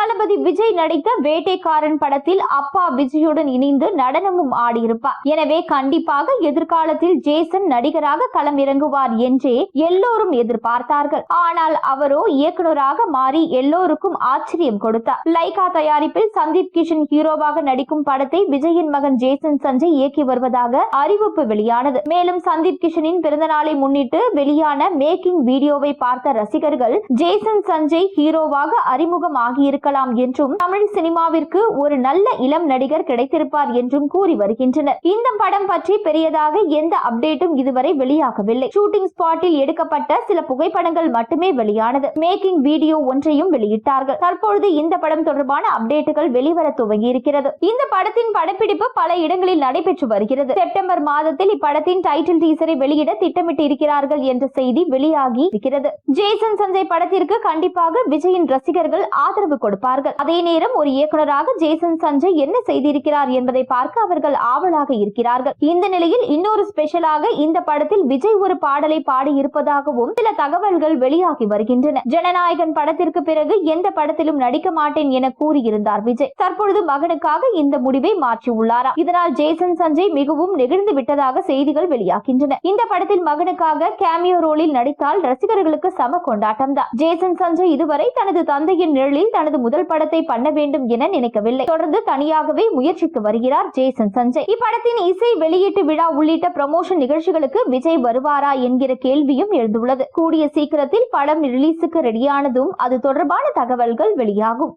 தளபதி விஜய் நடித்த வேட்டைக்காரன் படத்தில் அப்பா விஜயுடன் இணைந்து நடனமும் ஆடியிருப்பார். எனவே கண்டிப்பாக எதிர்காலத்தில் ஜேசன் நடிகராக களம் இறங்குவார் என்றே எல்லோரும் எதிர்பார்த்தார்கள். ஆனால் அவரோ இயக்குநராக மாறி எல்லோருக்கும் ஆச்சரியம் கொடுத்தார். லைகா தயாரிப்பில் சந்தீப் கிஷன் ஹீரோவாக நடிக்கும் படத்தை விஜயின் மகன் ஜேசன் சஞ்சய் இயக்கி வருவதாக அறிவிப்பு வெளியானது. மேலும் சந்தீப் கிஷனின் பிறந்தநாளை முன்னிட்டு வெளியான மேக்கிங் வீடியோவை பார்த்த ரசிகர்கள் ஜேசன் சஞ்சய் ஹீரோவாக அறிமுகம் ஆகியிருக்க பார்க்கலாம் என்றும் தமிழ் சினிமாவிற்கு ஒரு நல்ல இளம் நடிகர் கிடைத்திருப்பார் என்றும் கூறி வருகின்றனர். இந்த படம் பற்றி பெரியதாக எந்த அப்டேட்டும் இதுவரை வெளியாகவில்லை. ஷூட்டிங் ஸ்பாட்டில் எடுக்கப்பட்ட சில புகைப்படங்கள் மட்டுமே வெளியானது. மேக்கிங் வீடியோ ஒன்றையும் வெளியிட்டார்கள். தற்பொழுது இந்த படம் தொடர்பான அப்டேட்டுகள் வெளிவர துவங்கி இருக்கிறது இந்த படத்தின் படப்பிடிப்பு பல இடங்களில் நடைபெற்று வருகிறது. செப்டம்பர் மாதத்தில் இப்படத்தின் டைட்டில் டீசரை வெளியிட திட்டமிட்டு இருக்கிறார்கள் என்ற செய்தி வெளியாகி இருக்கிறது. ஜேசன் சஞ்சய் படத்திற்கு கண்டிப்பாக விஜயின் ரசிகர்கள் ஆதரவு கொடுப்பார்கள் அதே நேரம் ஒரு இயக்குனராக ஜேசன் சஞ்சய் என்ன செய்திருக்கிறார் என்பதை பார்க்க அவர்கள் ஆவலாக இருக்கிறார்கள். இந்த நிலையில் இன்னொரு ஸ்பெஷலாக இந்த படத்தில் விஜய் ஒரு பாடலை பாடி இருப்பதாகவும் சில தகவல்கள் வெளியாகி வருகின்றன. ஜனநாயகன் படத்திற்கு பிறகு எந்த படத்திலும் நடிக்க மாட்டேன் என கூறியிருந்தார் விஜய். தற்பொழுது மகனுக்காக இந்த முடிவை மாற்றியுள்ளாரா? இதனால் ஜேசன் சஞ்சய் மிகவும் நெகிழ்ந்து விட்டதாக செய்திகள் வெளியாகின்றன. இந்த படத்தில் மகனுக்காக கேமியோ ரோலில் நடித்தால் ரசிகர்களுக்கு சம கொண்டாட்டம் தான் ஜேசன் சஞ்சய் இதுவரை தனது தந்தையின் நிழலில் தனது முதல் படத்தை பண்ண வேண்டும் என நினைக்கவில்லை. தொடர்ந்து தனியாகவே முயற்சித்து வருகிறார் ஜேசன் சஞ்சய். இப்படத்தின் இசை வெளியீட்டு விழா உள்ளிட்ட ப்ரமோஷன் நிகழ்ச்சிகளுக்கு விஜய் வருவாரா என்கிற கேள்வியும் எழுந்துள்ளது. கூடிய சீக்கிரத்தில் படம் ரிலீஸுக்கு ரெடியானதும் அது தொடர்பான தகவல்கள் வெளியாகும்.